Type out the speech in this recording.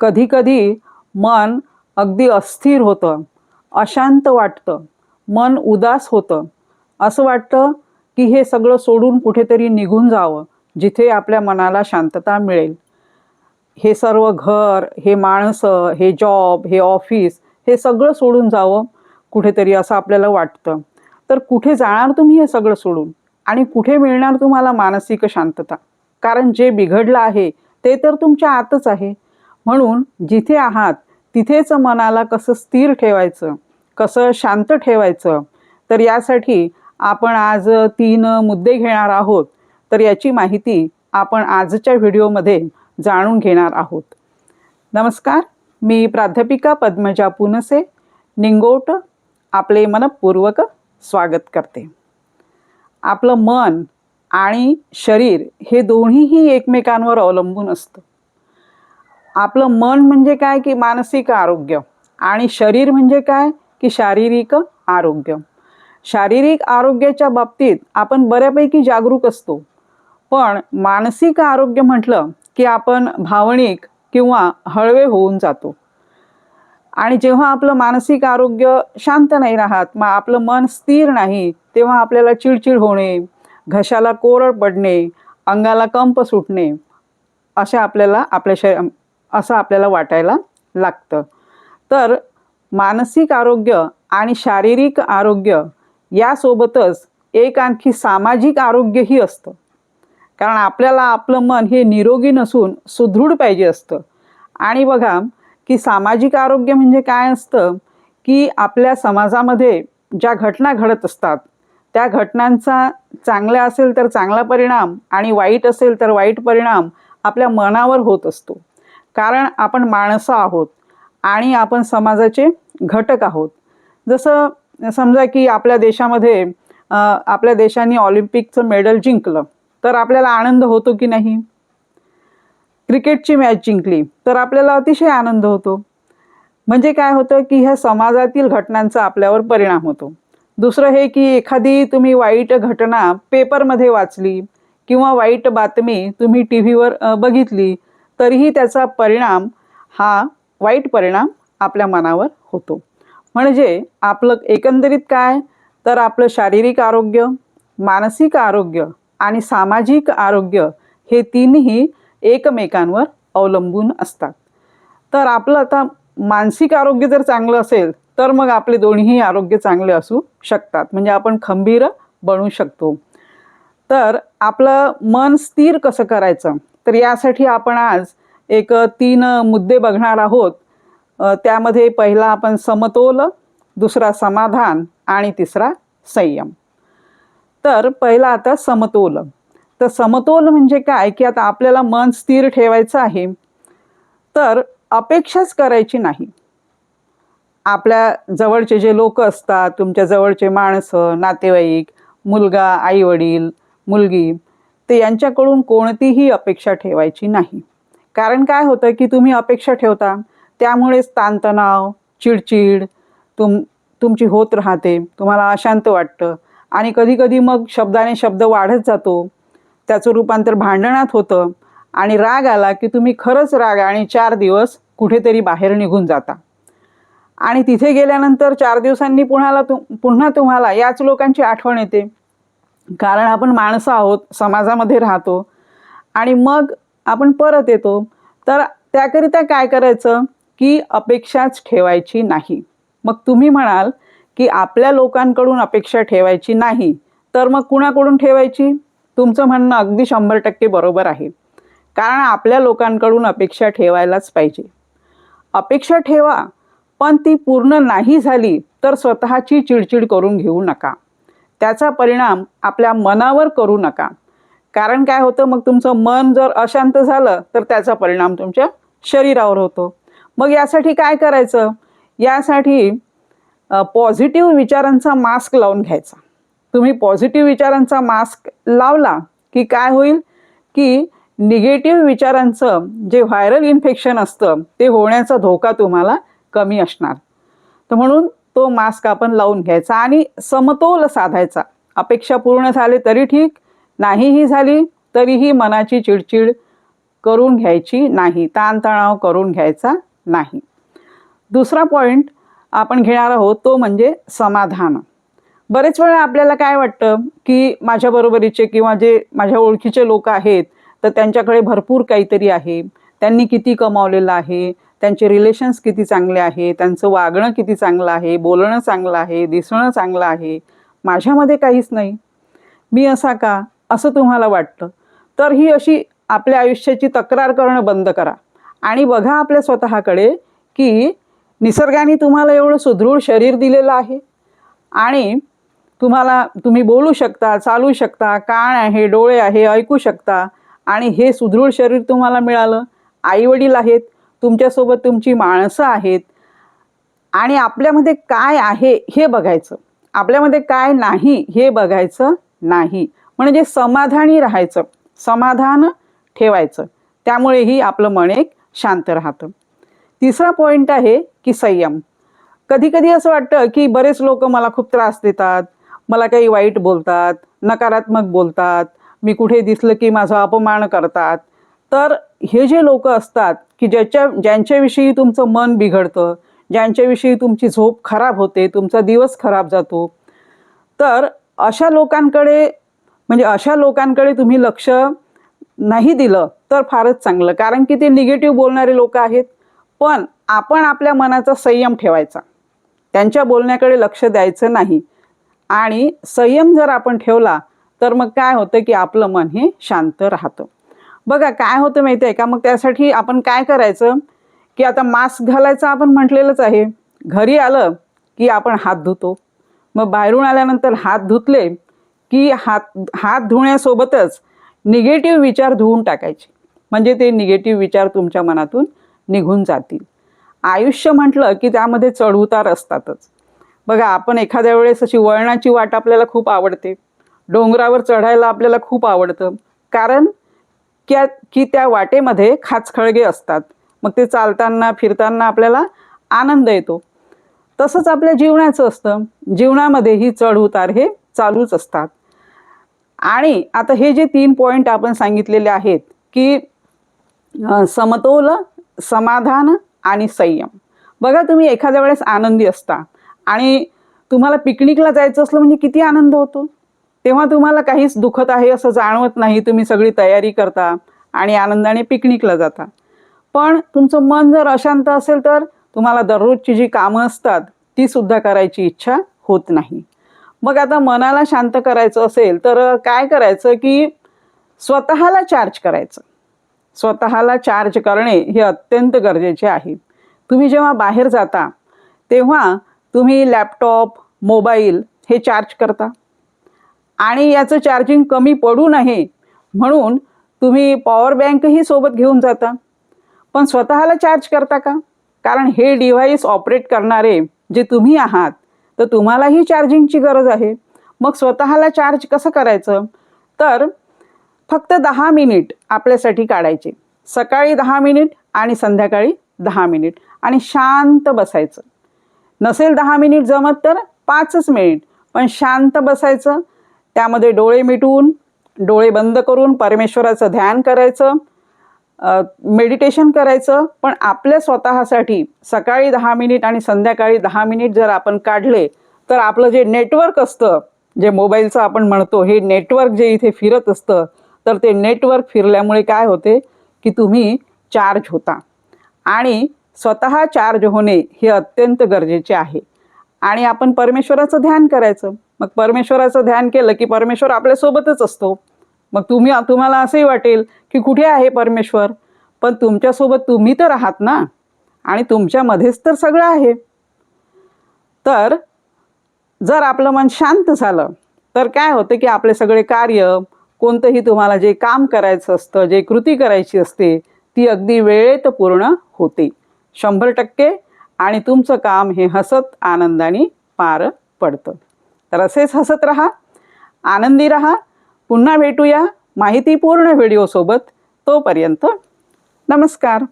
कधीकधी मन अगदी अस्थिर होतं अशांत वाटतं मन उदास होतं. असं वाटतं की हे सगळं सोडून कुठेतरी निघून जावं जिथे आपल्या मनाला शांतता मिळेल. हे सर्व घर हे माणसं हे जॉब हे ऑफिस हे सगळं सोडून जावं कुठेतरी असं आपल्याला वाटतं. तर कुठे जाणार तुम्ही हे सगळं सोडून? आणि कुठे मिळणार तुम्हाला मानसिक शांतता? कारण जे बिघडलं आहे ते तर तुमच्या आतच आहे. म्हणून जिथे आहात तिथेच मनाला कसं स्थिर ठेवायचं कसं शांत ठेवायचं तर यासाठी आपण आज तीन मुद्दे घेणार आहोत. तर याची माहिती आपण आजच्या व्हिडिओमध्ये जाणून घेणार आहोत. नमस्कार मी प्राध्यापिका पद्मजा पुनसे निंगोट आपले मनपूर्वक स्वागत करते. आपलं मन आणि शरीर हे दोन्हीही एकमेकांवर अवलंबून असतं. आपलं मन म्हणजे काय? की मानसिक आरोग्य. आणि शरीर म्हणजे काय? की शारीरिक आरोग्य. शारीरिक आरोग्याच्या बाबतीत आपण बऱ्यापैकी जागरूक असतो. पण मानसिक आरोग्य म्हटलं की आपण भावनिक किंवा हळवे होऊन जातो. आणि जेव्हा आपलं मानसिक आरोग्य शांत नाही राहत मग आपलं मन स्थिर नाही तेव्हा आपल्याला चिडचिड होणे घशाला कोरड पडणे अंगाला कंप सुटणे अशा आपल्याला आपल्या श असं आपल्याला वाटायला लागतं. तर मानसिक आरोग्य आणि शारीरिक आरोग्य यासोबतच एक आणखी सामाजिक आरोग्यही असतं. कारण आपल्याला आपलं मन हे निरोगी नसून सुदृढ पाहिजे असतं. आणि बघा की सामाजिक आरोग्य म्हणजे काय असतं की आपल्या समाजामध्ये ज्या घटना घडत असतात त्या घटनांचा चांगला असेल तर चांगला परिणाम आणि वाईट असेल तर वाईट परिणाम आपल्या मनावर होत असतो. कारण आपण माणसं आहोत आणि आपण समाजाचे घटक आहोत. जसं समजा की आपल्या देशामध्ये आपल्या देशाने ऑलिम्पिकचं मेडल जिंकलं तर आपल्याला आनंद होतो की नाही? क्रिकेटची मॅच जिंकली तर आपल्याला अतिशय आनंद होतो. म्हणजे काय होतं की ह्या समाजातील घटनांचा आपल्यावर परिणाम होतो. दुसरं हे की एखादी तुम्ही वाईट घटना पेपरमध्ये वाचली किंवा वाईट बातमी तुम्ही टी व्हीवर बघितली तरीही त्याचा परिणाम हा वाईट परिणाम आपल्या मनावर होतो. म्हणजे आपलं एकंदरीत काय? तर आपलं शारीरिक आरोग्य मानसिक आरोग्य आणि सामाजिक आरोग्य हे तीनही एकमेकांवर अवलंबून असतात. तर आपलं आता मानसिक आरोग्य जर चांगलं असेल तर मग आपले दोन्ही आरोग्य चांगले असू शकतात. म्हणजे आपण खंबीर बनू शकतो. तर आपलं मन स्थिर कसं करायचं? तर यासाठी आपण आज एक तीन मुद्दे बघणार आहोत. त्यामध्ये पहिला आपण समतोल दुसरा समाधान आणि तिसरा संयम. तर पहिला आता समतोल. तर समतोल म्हणजे काय? की आता आपल्याला मन स्थिर ठेवायचं आहे. तर अपेक्षाच करायची नाही. आपल्या जवळचे जे लोक असतात तुमच्या जवळचे माणसं नातेवाईक मुलगा आईवडील मुलगी ते यांच्याकडून कोणतीही अपेक्षा ठेवायची नाही. कारण काय होतं की तुम्ही अपेक्षा ठेवता त्यामुळेच ताणतणाव चिडचिड तुम तुमची होत राहते तुम्हाला अशांत वाटतं. आणि कधीकधी मग शब्दाने शब्द वाढत जातो त्याचं रूपांतर भांडणात होतं आणि राग आला की तुम्ही खरंच राग आणि चार दिवस कुठेतरी बाहेर निघून जाता. आणि तिथे गेल्यानंतर चार दिवसांनी पुन्हाला तु पुन्हा तुम्हाला याच लोकांची आठवण येते. कारण आपण माणसं आहोत समाजामध्ये राहतो. आणि मग आपण परत येतो. तर त्याकरिता काय करायचं की अपेक्षाच ठेवायची नाही. मग तुम्ही म्हणाल की आपल्या लोकांकडून अपेक्षा ठेवायची नाही. तर मग कुणाकडून ठेवायची? तुमचं म्हणणं अगदी शंभर टक्के बरोबर आहे. कारण आपल्या लोकांकडून अपेक्षा ठेवायलाच पाहिजे. अपेक्षा ठेवा पण ती पूर्ण नाही झाली तर स्वतःची चिडचिड करून घेऊ नका. त्याचा परिणाम आपल्या मनावर करू नका. कारण काय होतं मग तुमचं मन जर अशांत झालं तर त्याचा परिणाम तुमच्या शरीरावर होतो. मग यासाठी काय करायचं? यासाठी पॉझिटिव्ह विचारांचा मास्क लावून घ्यायचा. तुम्ही पॉझिटिव्ह विचारांचा मास्क लावला की काय होईल? की निगेटिव्ह विचारांचं जे व्हायरल इन्फेक्शन असतं ते होण्याचा धोका तुम्हाला कमी असणार. तर म्हणून तो मास्क आपण लावून घ्यायचा आणि समतोल साधायचा. अपेक्षा पूर्ण झाले तरी ठीक नाहीही झाली तरीही मनाची चिडचिड करून घ्यायची नाही ताणतणाव करून घ्यायचा नाही. दुसरा पॉईंट आपण घेणार आहोत तो म्हणजे समाधान. बरेच वेळा आपल्याला काय वाटतं की माझ्या बरोबरीचे किंवा जे माझ्या ओळखीचे लोक आहेत तर त्यांच्याकडे भरपूर काहीतरी आहे. त्यांनी किती कमावलेलं आहे? त्यांचे रिलेशन्स किती चांगले आहे त्यांचं वागणं किती चांगलं आहे बोलणं चांगलं आहे दिसणं चांगलं आहे माझ्यामध्ये काहीच नाही. मी असा का? असं तुम्हाला वाटतं. तर ही अशी आपल्या आयुष्याची तक्रार करणं बंद करा. आणि बघा आपल्या स्वतःकडे की निसर्गाने तुम्हाला एवढं सुदृढ शरीर दिलेलं आहे. आणि तुम्हाला तुम्ही बोलू शकता चालू शकता कान आहे डोळे आहे ऐकू शकता. आणि हे सुदृढ शरीर तुम्हाला मिळालं. आईवडील आहेत तुमच्यासोबत तुमची माणसं आहेत. आणि आपल्यामध्ये काय आहे हे बघायचं. आपल्यामध्ये काय नाही हे बघायचं नाही. म्हणजे समाधानी राहायचं. समाधान ठेवायचं. त्यामुळेही आपलं मन एक शांत राहतं. तिसरा पॉईंट आहे की संयम. कधी कधी असं वाटतं की बरेच लोक मला खूप त्रास देतात. मला काही वाईट बोलतात. नकारात्मक बोलतात. मी कुठे दिसलं की माझा अपमान करतात. तर हे जे लोक असतात की ज्याच्या ज्यांच्याविषयी तुमचं मन बिघडतं ज्यांच्याविषयी तुमची झोप खराब होते तुमचा दिवस खराब जातो तर अशा लोकांकडे म्हणजे अशा लोकांकडे तुम्ही लक्ष नाही दिलं तर फारच चांगलं. कारण की ते निगेटिव्ह बोलणारे लोक आहेत. पण आपण आपल्या मनाचा संयम ठेवायचा. त्यांच्या बोलण्याकडे लक्ष द्यायचं नाही. आणि संयम जर आपण ठेवला तर मग काय होतं की आपलं मन हे शांत राहतं. बघा काय होतं माहिती आहे का? मग त्यासाठी आपण काय करायचं की आता मास्क घालायचं आपण म्हटलेलंच आहे. घरी आलं की आपण हात धुतो. मग बाहेरून आल्यानंतर हात धुतले की हात हात धुण्यासोबतच निगेटिव्ह विचार धुवून टाकायचे. म्हणजे ते निगेटिव्ह विचार तुमच्या मनातून निघून जातील. आयुष्य म्हटलं की त्यामध्ये चढउतार असतातच. बघा आपण एखाद्या वेळेस अशी वळणाची वाट आपल्याला खूप आवडते. डोंगरावर चढायला आपल्याला खूप आवडतं. कारण क्या की त्या वाटेमध्ये खाचखळगे असतात. मग ते चालताना फिरताना आपल्याला आनंद येतो. तसंच आपल्या जीवनाचं असतं. जीवनामध्येही चढ उतार हे चालूच असतात. आणि आता हे जे तीन पॉईंट आपण सांगितलेले आहेत की समतोल समाधान आणि संयम. बघा तुम्ही एखाद्या वेळेस आनंदी असता आणि तुम्हाला पिकनिकला जायचं असलं म्हणजे किती आनंद होतो. तेव्हा तुम्हाला काहीच दुखत आहे असं जाणवत नाही तुम्ही सगळी तयारी करता आणि आनंदाने पिकनिकला जाता. पण तुमचं मन जर अशांत असेल तर तुम्हाला दररोजची जी कामं असतात ती सुद्धा करायची इच्छा होत नाही. मग आता मनाला शांत करायचं असेल तर काय करायचं की स्वतःला चार्ज करायचं. स्वतःला चार्ज करणे हे अत्यंत गरजेचे आहे. तुम्ही जेव्हा बाहेर जाता तेव्हा तुम्ही लॅपटॉप मोबाईल हे चार्ज करता. आणि याचं चार्जिंग कमी पडू नये. म्हणून तुम्ही पॉवर बँकही सोबत घेऊन जाता. पण स्वतःला चार्ज करता का? कारण हे डिव्हाइस ऑपरेट करणारे जे तुम्ही आहात तर तुम्हालाही चार्जिंगची गरज आहे. मग स्वतःला चार्ज कसं करायचं? तर फक्त दहा मिनिट आपल्यासाठी काढायचे. सकाळी दहा मिनिट आणि संध्याकाळी दहा मिनिट आणि शांत बसायचं. नसेल दहा मिनिट जमत तर पाचच मिनिट पण शांत बसायचं त्यामध्ये डोळे मिटवून डोळे बंद करून परमेश्वराचं ध्यान करायचं मेडिटेशन करायचं. पण आपल्या स्वतःसाठी सकाळी दहा मिनिट आणि संध्याकाळी दहा मिनिट जर आपण काढले तर आपलं जे नेटवर्क असतं जे मोबाईलचं आपण म्हणतो हे नेटवर्क जे इथे फिरत असतं तर ते नेटवर्क फिरल्यामुळे काय होते? की तुम्ही चार्ज होता. आणि स्वतः चार्ज होणे हे अत्यंत गरजेचे आहे. आणि आपण परमेश्वराचं ध्यान करायचं. मग परमेश्वराचं ध्यान केलं की परमेश्वर आपल्यासोबतच असतो. मग तुम्ही तुम्हाला असंही वाटेल की कुठे आहे परमेश्वर? पण तुमच्यासोबत तुम्ही तर आहात ना? आणि तुमच्यामध्येच तर सगळं आहे. तर जर आपलं मन शांत झालं तर काय होतं की आपले सगळे कार्य कोणतंही तुम्हाला जे काम करायचं असतं जे कृती करायची असते ती अगदी वेळेत पूर्ण होते. शंभर टक्के आणि तुमचं काम हे हसत आनंदाने पार पडतं. तर असेच हसत रहा आनंदी रहा पुन्हा भेटूया माहितीपूर्ण व्हिडिओसोबत तोपर्यंत नमस्कार.